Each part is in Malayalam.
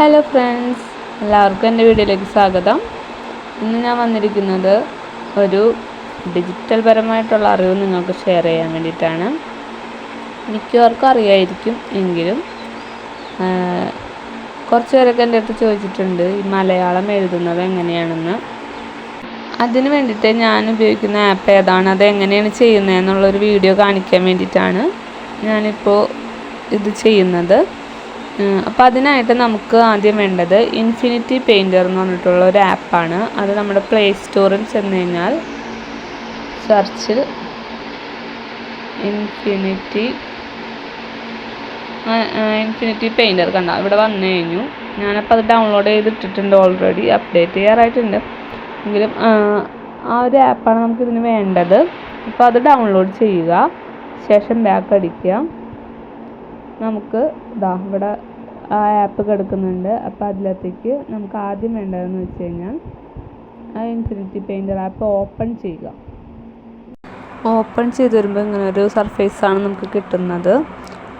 ഹലോ ഫ്രണ്ട്സ് എല്ലാവർക്കും എന്റെ വീഡിയോയിലേക്ക് സ്വാഗതം. ഇന്ന് ഞാൻ വന്നിരിക്കുന്നത് ഒരു ഡിജിറ്റൽ പരമായിട്ടുള്ള അറിവ് നിങ്ങൾക്ക് ഷെയർ ചെയ്യാൻ വേണ്ടിയിട്ടാണ്. മിക്കവർക്കും അറിയായിരിക്കും എങ്കിലും കുറച്ച് പേരൊക്കെ എന്റെ അടുത്ത് ചോദിച്ചിട്ടുണ്ട് ഈ മലയാളം എഴുതുന്നത് എങ്ങനെയാണെന്ന്? അതിന് വേണ്ടിയിട്ട് ഞാൻ ഉപയോഗിക്കുന്ന ആപ്പ് ഏതാണ്? അത് എങ്ങനെയാണ് ചെയ്യുന്നത് എന്നുള്ളൊരു വീഡിയോ കാണിക്കാൻ വേണ്ടിയിട്ടാണ് ഞാനിപ്പോൾ ഇത് ചെയ്യുന്നത്. അപ്പോൾ അതിനായിട്ട് നമുക്ക് ആദ്യം വേണ്ടത് ഇൻഫിനിറ്റി പെയിന്റർ എന്ന് പറഞ്ഞിട്ടുള്ള ഒരു ആപ്പാണ് അത് നമ്മുടെ പ്ലേ സ്റ്റോറിൽ ചെന്ന് കഴിഞ്ഞാൽ സെർച്ചിൽ ഇൻഫിനിറ്റി ഇൻഫിനിറ്റി പെയിന്റർ കണ്ട ഇവിടെ വന്നു കഴിഞ്ഞു. ഞാനപ്പോൾ അത് ഡൗൺലോഡ് ചെയ്തിട്ടിട്ടുണ്ട് ഓൾറെഡി അപ്ഡേറ്റ് ചെയ്യാറായിട്ടുണ്ട്. എങ്കിലും ആ ഒരു ആപ്പാണ് നമുക്കിതിന് വേണ്ടത്. അപ്പോൾ അത് ഡൗൺലോഡ് ചെയ്യുക. ശേഷം ബാക്ക് അടിക്കുക. നമുക്ക് ഇതാ ഇവിടെ ആ ആപ്പ് കിടക്കുന്നുണ്ട്. അപ്പോൾ അതിലത്തേക്ക് നമുക്ക് ആദ്യം വേണ്ടതെന്ന് വെച്ച് കഴിഞ്ഞാൽ ആ ഇൻഫിനിറ്റി പെയിന്റർ ആപ്പ് ഓപ്പൺ ചെയ്യുക. ഓപ്പൺ ചെയ്ത് വരുമ്പോൾ ഇങ്ങനെ ഒരു സർഫേസാണ് നമുക്ക് കിട്ടുന്നത്.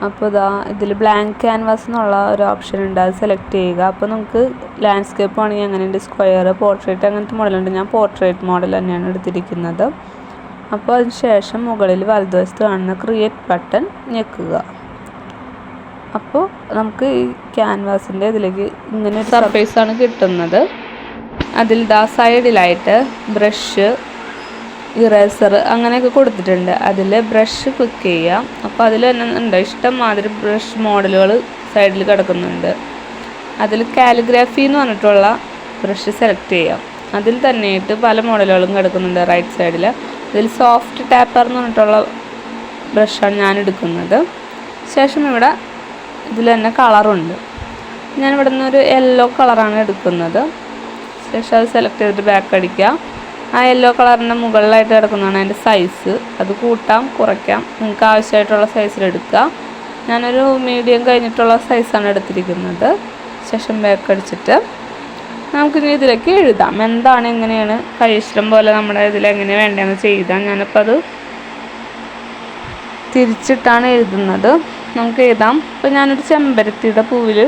അപ്പോൾ ഇതാ ഇതിൽ ബ്ലാങ്ക് ക്യാൻവാസ് എന്നുള്ള ഒരു ഓപ്ഷൻ ഉണ്ട്. അത് സെലക്ട് ചെയ്യുക. അപ്പോൾ നമുക്ക് ലാൻഡ്സ്കേപ്പ് ആണെങ്കിൽ അങ്ങനെയുണ്ട് സ്ക്വയർ പോർട്രേറ്റ് അങ്ങനത്തെ മോഡലുണ്ട് ഞാൻ പോർട്രേറ്റ് മോഡൽ തന്നെയാണ് എടുത്തിരിക്കുന്നത്. അപ്പോൾ അതിന് ശേഷം മുകളിൽ വലതുവശത്ത് കാണുന്ന ക്രിയേറ്റ് ബട്ടൺ ഞെക്കുക. അപ്പോൾ നമുക്ക് ഈ ക്യാൻവാസിന്റെ ഇതിലേക്ക് ഇങ്ങനെ ഒരു ആണ് കിട്ടുന്നത്. അതിൽ ദാ സൈഡിലായിട്ട് ബ്രഷ് ഇറേസർ അങ്ങനെയൊക്കെ കൊടുത്തിട്ടുണ്ട്. അതിൽ ബ്രഷ് ക്ലിക്ക് ചെയ്യാം. അപ്പോൾ അതിൽ തന്നെ ഉണ്ട്? ഇഷ്ടം മാതിരി ബ്രഷ് മോഡലുകൾ സൈഡിൽ കിടക്കുന്നുണ്ട്. അതിൽ കാലിഗ്രാഫി എന്ന് പറഞ്ഞിട്ടുള്ള ബ്രഷ് സെലക്ട് ചെയ്യാം. അതിൽ തന്നെയായിട്ട് പല മോഡലുകളും കിടക്കുന്നുണ്ട് റൈറ്റ് സൈഡിൽ അതിൽ സോഫ്റ്റ് ടാപ്പർ എന്ന് പറഞ്ഞിട്ടുള്ള ബ്രഷാണ് ഞാൻ എടുക്കുന്നത്. ശേഷം ഇവിടെ ഇതിൽ തന്നെ കളറുണ്ട്. ഞാൻ ഇവിടെ നിന്ന് ഒരു യെല്ലോ കളറാണ് എടുക്കുന്നത്. ശേഷം അത് സെലക്ട് ചെയ്തിട്ട് ബാക്ക് അടിക്കാം ആ യെല്ലോ കളറിന്റെ മുകളിലായിട്ട് കിടക്കുന്നതാണ് അതിന്റെ സൈസ് അത് കൂട്ടാം കുറയ്ക്കാം. നിങ്ങൾക്ക് ആവശ്യമായിട്ടുള്ള സൈസിൽ എടുക്കുക. ഞാനൊരു മീഡിയം കഴിഞ്ഞിട്ടുള്ള സൈസാണ് എടുത്തിരിക്കുന്നത്. ശേഷം ബാക്ക് അടിച്ചിട്ട് നമുക്കിനി ഇതിലേക്ക് എഴുതാം. എന്താണ് എങ്ങനെയാണ് കഴിയിഷ്ടം പോലെ നമ്മുടെ ഇതിൽ എങ്ങനെ വേണ്ടതെന്ന് ചെയ്താൽ ഞാനിപ്പോൾ അത് തിരിച്ചിട്ടാണ് എഴുതുന്നത്. നമുക്ക് എഴുതാം. ഇപ്പോൾ ഞാനൊരു ചെമ്പരത്തിയുടെ പൂവിൽ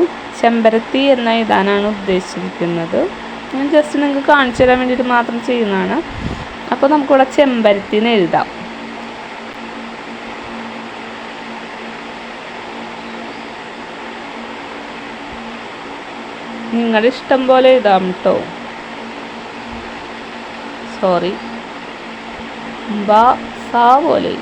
ചെമ്പരത്തി എന്ന എഴുതാനാണ് ഉദ്ദേശിച്ചിരിക്കുന്നത്. ഞാൻ ജസ്റ്റ് നിങ്ങൾക്ക് കാണിച്ചു തരാൻ വേണ്ടിയിട്ട് മാത്രം ചെയ്യുന്നതാണ്. അപ്പോൾ നമുക്കിവിടെ ചെമ്പരത്തിന് എഴുതാം. നിങ്ങളുടെ ഇഷ്ടം പോലെ എഴുതാം കേട്ടോ സോറി ബ സാ പോലെ.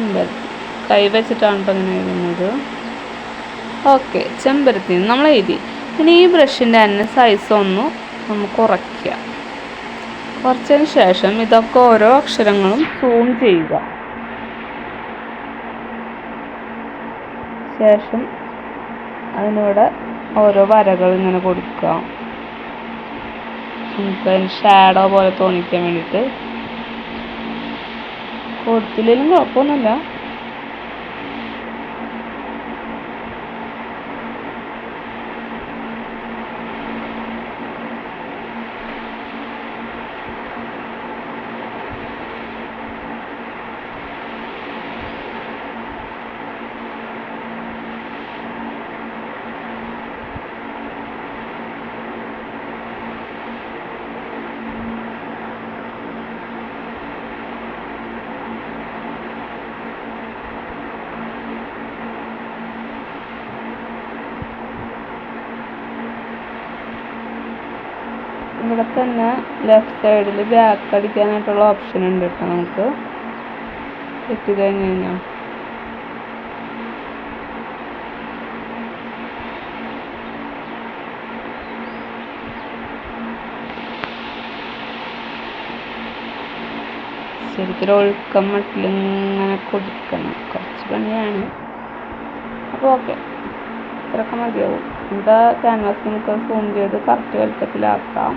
ചെമ്പരത്തി. കൈ വെച്ചിട്ടാണ് അങ്ങനെ എഴുതുന്നത് ഓക്കെ ചെമ്പരത്തി നമ്മൾ എഴുതി. ഇനി ഈ ബ്രഷിന്റെ തന്നെ സൈസ് ഒന്ന് നമുക്ക് കുറയ്ക്കുക കുറച്ചതിന് ശേഷം ഇതൊക്കെ ഓരോ അക്ഷരങ്ങളും സൂം ചെയ്യുക. ശേഷം അതിനോട് ഓരോ വരകൾ ഇങ്ങനെ കൊടുക്കുക. നമുക്ക് ഷാഡോ പോലെ തോന്നിക്കാൻ വേണ്ടിയിട്ട് കൊടുത്തില്ലെങ്കിലും കുഴപ്പമൊന്നുമില്ല. ഇവിടെ തന്നെ ലെഫ്റ്റ് സൈഡിൽ ബാക്ക് അടിക്കാനായിട്ടുള്ള ഓപ്ഷൻ ഉണ്ട് കേട്ടോ നമുക്ക്. എത്തി കഴിഞ്ഞ് കഴിഞ്ഞാൽ ശരിക്കും ഒഴുക്കം മട്ടിൽ ഇങ്ങനെ കൊടുക്കണം കുറച്ച് പണിയാണ്. അപ്പോൾ ഓക്കെ ഇത്രയൊക്കെ മതിയാവും. നമുക്ക് ക്യാൻവാസ് നമുക്ക് സൂം ചെയ്ത് കറക്റ്റ് വലുപ്പത്തിലാക്കാം.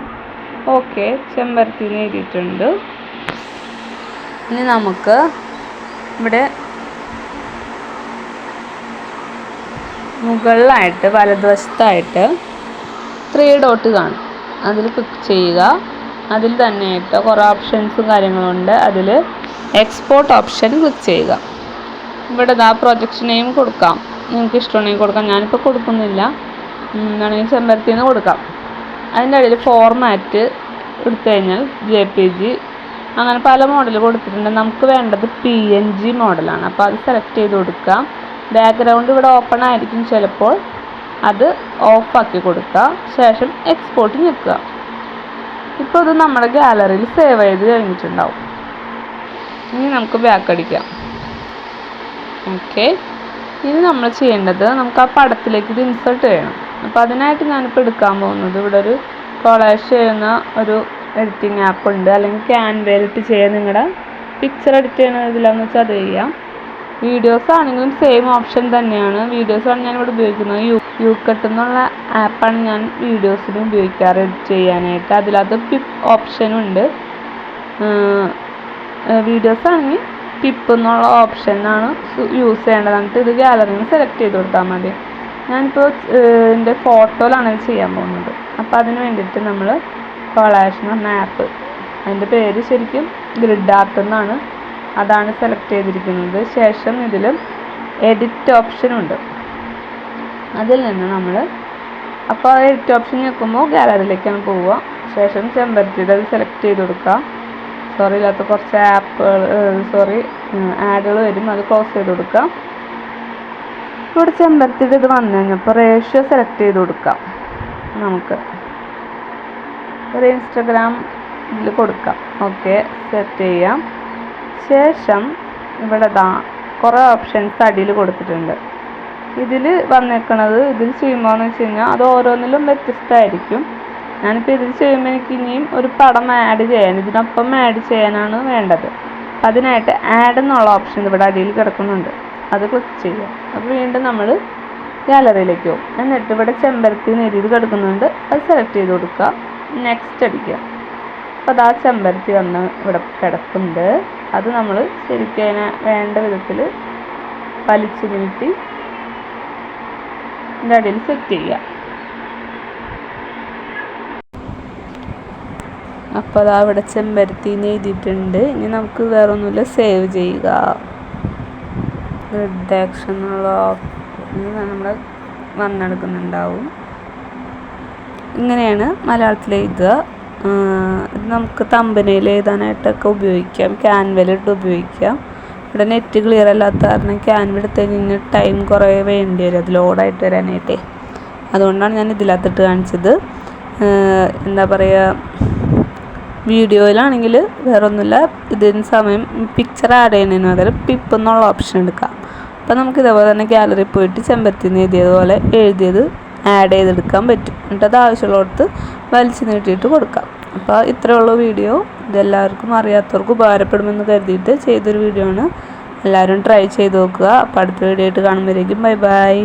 ഓക്കെ ചെമ്പരത്തി നേടിയിട്ടുണ്ട് ഇനി നമുക്ക് ഇവിടെ മുകളിലായിട്ട് വലതുവശത്തായിട്ട് ത്രീ ഡോട്ട് കാണും. അതിൽ ക്ലിക്ക് ചെയ്യുക. അതിൽ തന്നെയായിട്ട് കുറേ ഓപ്ഷൻസും കാര്യങ്ങളുണ്ട് അതിൽ എക്സ്പോർട്ട് ഓപ്ഷൻ ക്ലിക്ക് ചെയ്യുക. ഇവിടെ ഇതാ പ്രൊജക്ഷൻ നെയിം കൊടുക്കാം. നിങ്ങൾക്ക് ഇഷ്ടമുണ്ടെങ്കിൽ കൊടുക്കാം. ഞാനിപ്പോൾ കൊടുക്കുന്നില്ല. ഉം, വേണമെങ്കിൽ ചെമ്പരത്തിന്ന് കൊടുക്കാം. അതിന്റെ ഇടയിൽ ഫോർമാറ്റ് എടുത്തു കഴിഞ്ഞാൽ ജെ പി ജി അങ്ങനെ പല മോഡൽ കൊടുത്തിട്ടുണ്ട്. നമുക്ക് വേണ്ടത് പി എൻ ജി മോഡലാണ് അപ്പോൾ അത് സെലക്ട് ചെയ്ത് കൊടുക്കാം. ബാക്ക്ഗ്രൗണ്ട് ഇവിടെ ഓപ്പൺ ആയിരിക്കും ചിലപ്പോൾ. അത് ഓഫാക്കി കൊടുക്കുക ശേഷം എക്സ്പോർട്ട് നിൽക്കുക ഇപ്പോൾ ഇത് നമ്മുടെ ഗാലറിയിൽ സേവ് ചെയ്ത് കഴിഞ്ഞിട്ടുണ്ടാവും. ഇനി നമുക്ക് ബാക്ക് അടിക്കാം. ഓക്കെ ഇനി നമ്മൾ ചെയ്യേണ്ടത് നമുക്ക് ആ പടത്തിലേക്ക് ഇത് ഇൻസേർട്ട് ചെയ്യണം. അപ്പോൾ അതിനായിട്ട് ഞാനിപ്പോൾ എടുക്കാൻ പോകുന്നത് ഇവിടെ ഒരു കൊളാഷ് ചെയ്യുന്ന ഒരു എഡിറ്റിംഗ് ആപ്പ് ഉണ്ട്. അല്ലെങ്കിൽ ക്യാൻവയിലിട്ട് ചെയ്യാൻ നിങ്ങളുടെ പിക്ചർ എഡിറ്റ് ചെയ്യുന്ന ഇതിലാന്ന് വെച്ചാൽ അത് ചെയ്യാം. വീഡിയോസ് ആണെങ്കിലും സെയിം ഓപ്ഷൻ തന്നെയാണ്. വീഡിയോസാണ് ഞാൻ ഇവിടെ ഉപയോഗിക്കുന്നത്. യു യു കട്ട് എന്നുള്ള ആപ്പാണ് ഞാൻ വീഡിയോസിന് ഉപയോഗിക്കാറ് എഡിറ്റ് ചെയ്യാനായിട്ട്. അതിലകത്ത് പിപ്പ് ഓപ്ഷനും ഉണ്ട്. വീഡിയോസ് ആണെങ്കിൽ പിപ്പ് എന്നുള്ള ഓപ്ഷനാണ് യൂസ് ചെയ്യേണ്ടത്. എന്നിട്ട് ഇത് ഗാലറിയിൽ സെലക്ട് ചെയ്ത് കൊടുത്താൽ മതി. ഞാനിപ്പോൾ എന്റെ ഫോട്ടോയിലാണ് ഇത് ചെയ്യാൻ പോകുന്നത്. അപ്പോൾ അതിന് വേണ്ടിയിട്ട് നമ്മൾ കൊളാഷ് എന്ന് പറഞ്ഞ ആപ്പ് അതിന്റെ പേര് ശരിക്കും ഗ്രിഡ് ആർട്ട് എന്നാണ്. അതാണ് സെലക്ട് ചെയ്തിരിക്കുന്നത്. ശേഷം ഇതിൽ എഡിറ്റ് ഓപ്ഷനുണ്ട് അതിൽ നിന്ന് നമ്മൾ അപ്പോൾ എഡിറ്റ് ഓപ്ഷൻ ഞെക്കുമ്പോൾ ഗാലറിയിലേക്കാണ് പോവുക. ശേഷം ചെമ്പരത്തിയുടെ അത് സെലക്ട് ചെയ്ത് കൊടുക്കുക. സോറി ഇല്ലാത്ത കുറച്ച് ആപ്പുകൾ സോറി ആഡുകൾ വരും. അത് ക്ലോസ് ചെയ്ത് കൊടുക്കുക. ഇവിടെ ചെമ്പരത്തിയുടെ ഇത് വന്നു കഴിഞ്ഞപ്പോൾ റേഷ്യോ സെലക്ട് ചെയ്ത് കൊടുക്കാം. നമുക്ക് ഒരു ഇൻസ്റ്റഗ്രാം ഇതിൽ കൊടുക്കാം. ഓക്കെ സെറ്റ് ചെയ്യാം. ശേഷം ഇവിടെ ദാ കുറേ ഓപ്ഷൻസ് അടിയിൽ കൊടുത്തിട്ടുണ്ട്. ഇതിൽ വന്നേക്കണത് ഇതിൽ ചെയ്യുമ്പോൾ എന്ന് വെച്ച് കഴിഞ്ഞാൽ അത് ഓരോന്നിലും വ്യത്യസ്തമായിരിക്കും. ഞാനിപ്പോൾ ഇതിൽ ചെയ്യുമ്പോൾ എനിക്ക് ഇനിയും ഒരു പടം ആഡ് ചെയ്യാൻ ഇതിനൊപ്പം ആഡ് ചെയ്യാനാണ് വേണ്ടത്. അതിനായിട്ട് ആഡ് എന്നുള്ള ഓപ്ഷൻ ഇവിടെ അടിയിൽ കിടക്കുന്നുണ്ട്. അത് ക്ലിക്ക് ചെയ്യുക. അപ്പോൾ വീണ്ടും നമ്മൾ ഗാലറിയിലേക്ക് പോകും. എന്നിട്ട് ഇവിടെ ചെമ്പരത്തി എഴുതിയത് കിടക്കുന്നുണ്ട്. അത് സെലക്ട് ചെയ്ത് കൊടുക്കുക. നെക്സ്റ്റ് അടിക്കുക. അപ്പോൾ അത് ആ ചെമ്പരത്തി വന്ന് ഇവിടെ കിടക്കുന്നുണ്ട് അത് നമ്മൾ ശരിക്കും അതിനെ വേണ്ട വിധത്തിൽ വലിച്ചു നീട്ടി ഇതിന്റെ അടിയിൽ സെറ്റ് ചെയ്യുക. അപ്പോൾ അതാ ഇവിടെ ചെമ്പരത്തിന്ന് എഴുതിയിട്ടുണ്ട് ഇനി നമുക്ക് വേറെ ഒന്നുമില്ല സേവ് ചെയ്യുക. എന്നുള്ള നമ്മൾ വന്നെടുക്കുന്നുണ്ടാവും. ഇങ്ങനെയാണ് മലയാളത്തിൽ എഴുതുക. നമുക്ക് തമ്പനയിൽ എഴുതാനായിട്ടൊക്കെ ഉപയോഗിക്കാം. ക്യാൻവലിട്ട് ഉപയോഗിക്കാം ഇവിടെ നെറ്റ് ക്ലിയർ അല്ലാത്ത കാരണം ക്യാൻവ എടുത്ത് കഴിഞ്ഞാൽ ടൈം കുറേ വേണ്ടി വരും. അത് ലോഡായിട്ട് വരാനായിട്ടേ. അതുകൊണ്ടാണ് ഞാൻ ഇതിലകത്തിട്ട് കാണിച്ചത്. എന്താ പറയുക വീഡിയോയിലാണെങ്കിൽ വേറെ ഒന്നുമില്ല ഇതിന് സമയം പിക്ചർ ആഡ് ചെയ്യുന്നതിന് പകരം പിപ്പ് എന്നുള്ള ഓപ്ഷൻ എടുക്കാം. അപ്പോൾ നമുക്ക് ഇതേപോലെ തന്നെ ഗാലറി പോയിട്ട് ചെമ്പരത്തിന്ന് എഴുതിയതുപോലെ എഴുതിയത് ആഡ് ചെയ്തെടുക്കാൻ പറ്റും. എന്നിട്ട് അത് ആവശ്യമുള്ളിടത്ത് വലിച്ചു നീട്ടിയിട്ട് കൊടുക്കാം. അപ്പോൾ ഇത്രയേ ഉള്ളൂ വീഡിയോ ഇതെല്ലാവർക്കും അറിയാത്തവർക്ക് ഉപകാരപ്പെടുമെന്ന് കരുതിയിട്ട് ചെയ്തൊരു വീഡിയോ ആണ്. എല്ലാവരും ട്രൈ ചെയ്ത് നോക്കുക. അപ്പോൾ അടുത്ത വീഡിയോ ആയിട്ട് കാണുമ്പോഴേക്കും ബൈ ബൈ